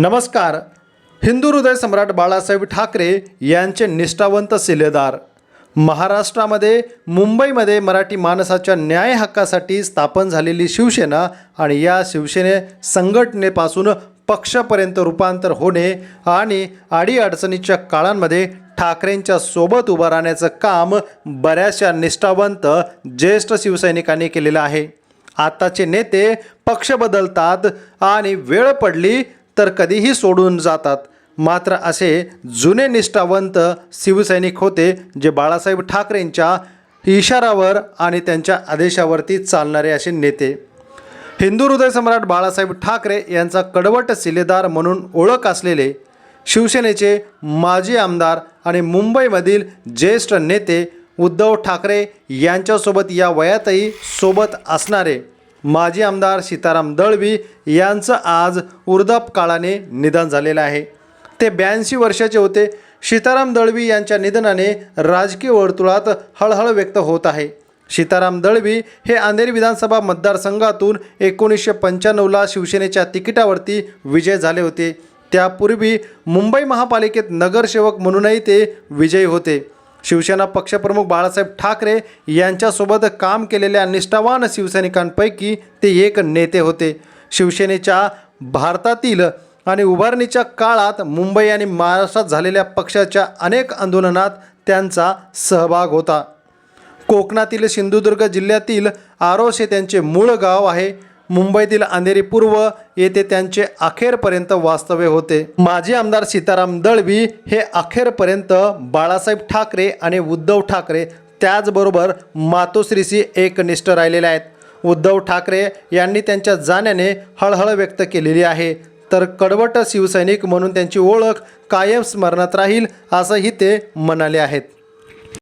नमस्कार. हिंदू हृदय सम्राट बाळासाहेब ठाकरे यांचे निष्ठावंत शिलेदार महाराष्ट्रामध्ये मुंबईमध्ये मराठी माणसाच्या न्याय हक्कासाठी स्थापन झालेली शिवसेना आणि या शिवसेने संघटनेपासून पक्षापर्यंत रूपांतर होणे आणि अडीअडचणीच्या काळांमध्ये ठाकरेंच्या सोबत उभं राहण्याचं काम बऱ्याचशा निष्ठावंत ज्येष्ठ शिवसैनिकांनी केलेलं आहे. आत्ताचे नेते पक्ष बदलतात आणि वेळ पडली तर कधीही सोडून जातात. मात्र असे जुने निष्ठावंत शिवसैनिक होते जे बाळासाहेब ठाकरेंच्या इशारावर आणि त्यांच्या आदेशावरती चालणारे असे नेते. हिंदू हृदय सम्राट बाळासाहेब ठाकरे यांचा कडवट शिलेदार म्हणून ओळख असलेले शिवसेनेचे माजी आमदार आणि मुंबईमधील ज्येष्ठ नेते उद्धव ठाकरे यांच्यासोबत या वयातही सोबत असणारे. माजी आमदार सीताराम दळवी यांचं आज वृद्धापकाळाने निधन झालेलं आहे. ते ब्याऐंशी वर्षाचे होते. सीताराम दळवी यांच्या निधनाने राजकीय वर्तुळात हळहळ व्यक्त होत आहे. सीताराम दळवी हे अंधेरी विधानसभा मतदारसंघातून एकोणीसशे पंच्याण्णवला शिवसेनेच्या तिकिटावरती विजय झाले होते. त्यापूर्वी मुंबई महापालिकेत नगरसेवक म्हणूनही ते विजयी होते. शिवसेना पक्षप्रमुख बाळासाहेब ठाकरे यांच्यासोबत काम केलेल्या निष्ठावान शिवसैनिकांपैकी ते एक नेते होते. शिवसेनेच्या भारतातील आणि उभारणीच्या काळात मुंबई आणि महाराष्ट्रात झालेल्या पक्षाच्या अनेक आंदोलनात त्यांचा सहभाग होता. कोकणातील सिंधुदुर्ग जिल्ह्यातील आरोस हे त्यांचे मूळ गाव आहे. मुंबईतील अंधेरी पूर्व येथे त्यांचे अखेरपर्यंत वास्तव्य होते. माजी आमदार सीताराम दळवी हे अखेरपर्यंत बाळासाहेब ठाकरे आणि उद्धव ठाकरे त्याचबरोबर मातोश्रीशी एकनिष्ठ राहिलेले आहेत. उद्धव ठाकरे यांनी त्यांच्या जाण्याने हळहळ व्यक्त केलेली आहे. तर कडवट शिवसैनिक म्हणून त्यांची ओळख कायम स्मरणात राहील असंही ते म्हणाले आहेत.